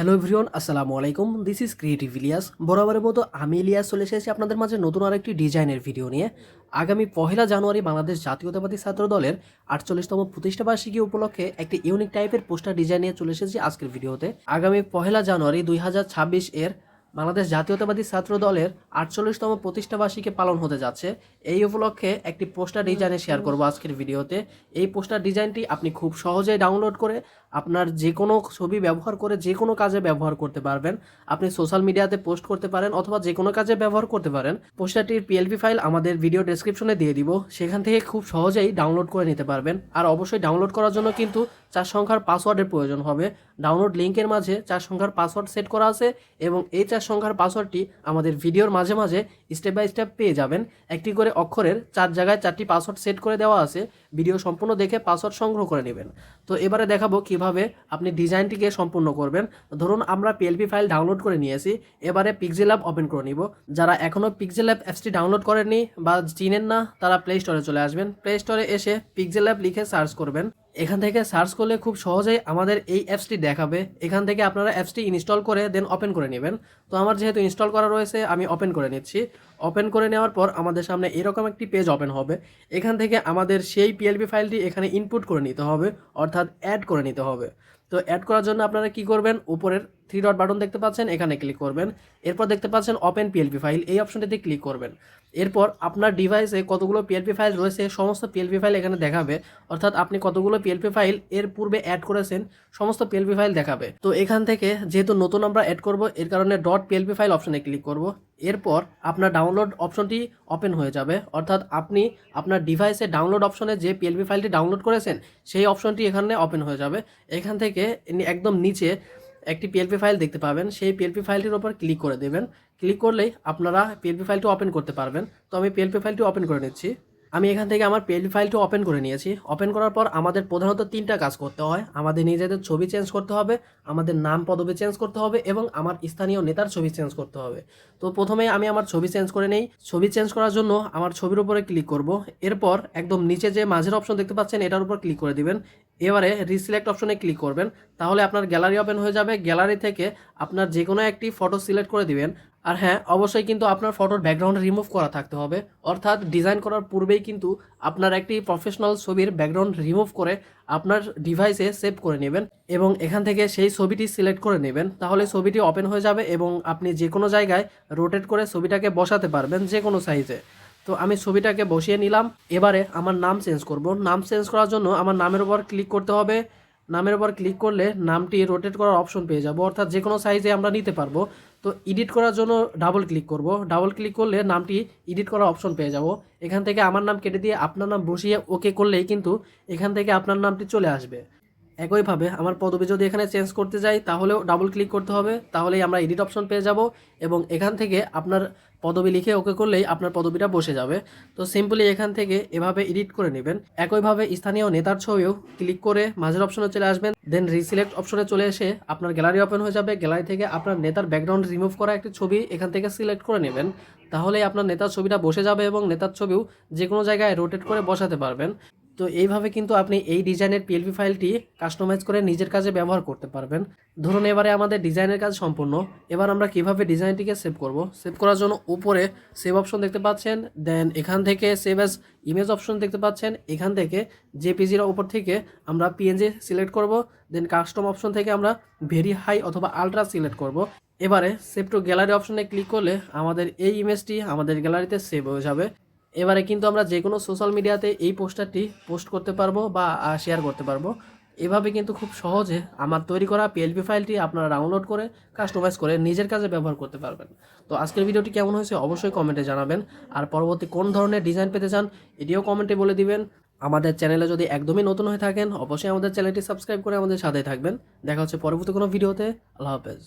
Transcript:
Hello everyone, আসসালামু আলাইকুম। This is creative Ilias বরাবরের মতো আমি ইলিয়াস চলে এসেছি আপনাদের মাঝে নতুন আরেকটি ডিজাইনের ভিডিও নিয়ে। আগামী পহেলা জানুয়ারি বাংলাদেশ জাতীয়তাবাদী ছাত্র দলের আটচল্লিশতম প্রতিষ্ঠাবার্ষিকী উপলক্ষে একটি ইউনিক টাইপের পোস্টার ডিজাইন নিয়ে চলে এসেছি আজকের ভিডিওতে। আগামী পহেলা জানুয়ারি দুই হাজার ছাব্বিশ এর বাংলাদেশ জাতীয়তাবাদী ছাত্র দলের আটচল্লিশতম প্রতিষ্ঠাবার্ষিকী পালন হতে যাচ্ছে। এই উপলক্ষে একটি পোস্টার ডিজাইনে শেয়ার করব আজকের ভিডিওতে। এই পোস্টার ডিজাইনটি আপনি খুব সহজেই ডাউনলোড করে আপনার যে কোনো ছবি ব্যবহার করে যে কোনো কাজে ব্যবহার করতে পারবেন। আপনি সোশ্যাল মিডিয়াতে পোস্ট করতে পারেন অথবা যে কোনো কাজে ব্যবহার করতে পারেন। পোস্টারটির পিএলপি ফাইল আমাদের ভিডিও ডেসক্রিপশনে দিয়ে দিব। সেখান থেকে খুব সহজেই ডাউনলোড করে নিতে পারবেন। আর অবশ্যই ডাউনলোড করার জন্য কিন্তু চার সংখ্যার পাসওয়ার্ডের প্রয়োজন হবে। ডাউনলোড লিঙ্কের মাঝে চার সংখ্যার পাসওয়ার্ড সেট করা আছে এবং এই চার সংখ্যার পাসওয়ার্ডটি আমাদের ভিডিওর মাঝে মাঝে স্টেপ বাই স্টেপ পেয়ে যাবেন। একটি করে অক্ষরের চার জায়গায় চারটি পাসওয়ার্ড সেট করে দেওয়া আছে। ভিডিও সম্পূর্ণ দেখে পাসওয়ার্ড সংগ্রহ করে নেবেন। তো এবারে দেখাবো কীভাবে আপনি ডিজাইনটিকে সম্পূর্ণ করবেন। ধরুন, আমরা পিএলপি ফাইল ডাউনলোড করে নিয়েছি। এবারে পিক্সেল অ্যাপ ওপেন করে নিব। যারা এখনও পিক্সেল অ্যাপ অ্যাপসটি ডাউনলোড করেননি বা চিনেন না, তারা প্লে স্টোরে চলে আসবেন। প্লে স্টোরে এসে পিক্সেল অ্যাপ লিখে সার্চ করবেন। এখান থেকে সার্চ করলে খুব সহজেই আমাদের এই অ্যাপসটি দেখাবে। এখান থেকে আপনারা অ্যাপসটি ইনস্টল করে দেন ওপেন করে নেবেন। তো আমার যেহেতু ইনস্টল করা রয়েছে, আমি ওপেন করে নিচ্ছি। ওপেন করে নেওয়ার পর আমাদের সামনে এরকম একটি পেজ ওপেন হবে। এখান থেকে আমাদের সেই পিএলপি ফাইলটি এখানে ইনপুট করে নিতে হবে, অর্থাৎ অ্যাড করে নিতে হবে। তো অ্যাড করার জন্য আপনারা কি করবেন? উপরের থ্রি ডট বাটন দেখতে পাচ্ছেন, এখানে ক্লিক করবেন। এরপর দেখতে পাচ্ছেন ওপেন পিএলপি ফাইল এই অপশনটিতে ক্লিক করবেন। এরপর আপনার ডিভাইসে কতগুলো পিএলপি ফাইল রয়েছে, সমস্ত পিএলপি ফাইল এখানে দেখাবে। অর্থাৎ আপনি কতগুলো পিএলপি ফাইল এর পূর্বে অ্যাড করেছেন, সমস্ত পিএলপি ফাইল দেখাবে। তো এখান থেকে যেহেতু নতুন আমরা অ্যাড করব, এর কারণে ডট পিএলপি ফাইল অপশনে ক্লিক করব। এরপর আপনার ডাউনলোড অপশনটি ওপেন হয়ে যাবে। অর্থাৎ আপনি আপনার ডিভাইসে ডাউনলোড অপশনে যে পিএলপি ফাইলটি ডাউনলোড করেছেন, সেই অপশনটি এখানে ওপেন হয়ে যাবে। এখান থেকে একদম নিচে একটি পিএলপি ফাইল দেখতে পাবেন। সেই পিএলপি ফাইলটির উপর ক্লিক করে দেবেন। ক্লিক করলেই আপনারা পিএলপি ফাইলটি ওপেন করতে পারবেন। তো আমি পিএলপি ফাইলটি ওপেন করে নিচ্ছি। আমি এখান থেকে আমার পিএলপি ফাইলটি ওপেন করে নিয়েছি। ওপেন করার পর আমাদের প্রধানত তিনটা কাজ করতে হয়। আমাদের নিজেদের ছবি চেঞ্জ করতে হবে, আমাদের নাম পদবি চেঞ্জ করতে হবে এবং আমার স্থানীয় নেতার ছবি চেঞ্জ করতে হবে। তো প্রথমে আমি আমার ছবি চেঞ্জ করে নেই। ছবি চেঞ্জ করার জন্য আমার ছবির উপরে ক্লিক করব। এরপর একদম নিচে যে মাঝের অপশন দেখতে পাচ্ছেন, এটার উপর ক্লিক করে দিবেন। এবারে রিসিলেক্ট অপশনে ক্লিক করবেন। তাহলে আপনার গ্যালারি ওপেন হয়ে যাবে। গ্যালারি থেকে আপনার যে কোনো একটি ফটো সিলেক্ট করে দিবেন। আর হ্যাঁ অবশ্যই কিন্তু আপনার ফটোর ব্যাকগ্রাউন্ড রিমুভ করা থাকতে হবে। অর্থাৎ ডিজাইন করার পূর্বেই কিন্তু আপনার একটি প্রফেশনাল ছবির ব্যাকগ্রাউন্ড রিমুভ করে আপনার ডিভাইসে সেভ করে নেবেন এবং এখান থেকে সেই ছবিটি সিলেক্ট করে নেবেন। তাহলে ছবিটি ওপেন হয়ে যাবে এবং আপনি যে কোনো জায়গায় রোটেট করে ছবিটাকে বসাতে পারবেন যে কোনো সাইজে তো আমি ছবিটাকে বসিয়ে নিলাম। এবারে আমার নাম চেঞ্জ করব। নাম চেঞ্জ করার জন্য আমার নামের উপর ক্লিক করতে হবে। নামের উপর ক্লিক করলে নামটি রোটেট করার অপশন পেয়ে যাব। অর্থাৎ যে কোনো সাইজে আমরা নিতে পারব। তো এডিট করার জন্য ডাবল ক্লিক করব। ডাবল ক্লিক করলে নামটি এডিট করার অপশন পেয়ে যাব। এখান থেকে আমার নাম কেটে দিয়ে আপনার নাম বসিয়ে ওকে করলেই কিন্তু এখান থেকে আপনার নামটি চলে আসবে। একইভাবে আমার পদবি যদি এখানে চেঞ্জ করতে যাই, তাহলেও ডাবল ক্লিক করতে হবে। তাহলেই আমরা এডিট অপশন পেয়ে যাব এবং এখান থেকে আপনার পদবি লিখে ওকে করলেই আপনার পদবিটা বসে যাবে। তো সিম্পলি এখান থেকে এভাবে এডিট করে নেবেন। একইভাবে স্থানীয় নেতার ছবিও ক্লিক করে মাঝের অপশনে চলে আসবেন। দেন রিসিলেক্ট অপশনে চলে এসে আপনার গ্যালারি ওপেন হয়ে যাবে। গ্যালারি থেকে আপনার নেতার ব্যাকগ্রাউন্ড রিমুভ করা একটি ছবি এখান থেকে সিলেক্ট করে নেবেন। তাহলেই আপনার নেতার ছবিটা বসে যাবে এবং নেতার ছবিও যে কোনো জায়গায় রোটেট করে বসাতে পারবেন। তো এইভাবে কিন্তু আপনি এই ডিজাইনের পিএলপি ফাইলটি কাস্টমাইজ করে নিজের কাজে ব্যবহার করতে পারবেন। ধরুন এবারে আমাদের ডিজাইনের কাজ সম্পূর্ণ। এবার আমরা কীভাবে ডিজাইনটিকে সেভ করব? সেভ করার জন্য উপরে সেভ অপশন দেখতে পাচ্ছেন দেন এখান থেকে সেভ অ্যাজ ইমেজ অপশন দেখতে পাচ্ছেন, এখান থেকে জেপিজির ওপর থেকে আমরা পিএনজি সিলেক্ট করব দেন কাস্টম অপশন থেকে আমরা ভেরি হাই অথবা আলট্রা সিলেক্ট করব। এবারে সেভ টু গ্যালারি অপশনে ক্লিক করলে আমাদের এই ইমেজটি আমাদের গ্যালারিতে সেভ হয়ে যাবে। এবারে কিন্তু আমরা যে কোনো সোশ্যাল মিডিয়াতে এই পোস্টারটি পোস্ট করতে পারব বা শেয়ার করতে পারব। এভাবে কিন্তু খুব সহজে আমার তৈরি করা পিএলপি ফাইলটি আপনারা ডাউনলোড করে কাস্টমাইজ করে নিজের কাজে ব্যবহার করতে পারবেন। তো আজকের ভিডিওটি কেমন হয়েছে অবশ্যই কমেন্টে জানাবেন। আর পরবর্তী কোন ধরনের ডিজাইন পেতে চান, এটিও কমেন্টে বলে দিবেন। আমাদের চ্যানেলে যদি একদমই নতুন হয়ে থাকেন, অবশ্যই আমাদের চ্যানেলটি সাবস্ক্রাইব করে আমাদের সাথে থাকবেন। দেখা হচ্ছে পরবর্তী কোনো ভিডিওতে আল্লাহ হাফেজ।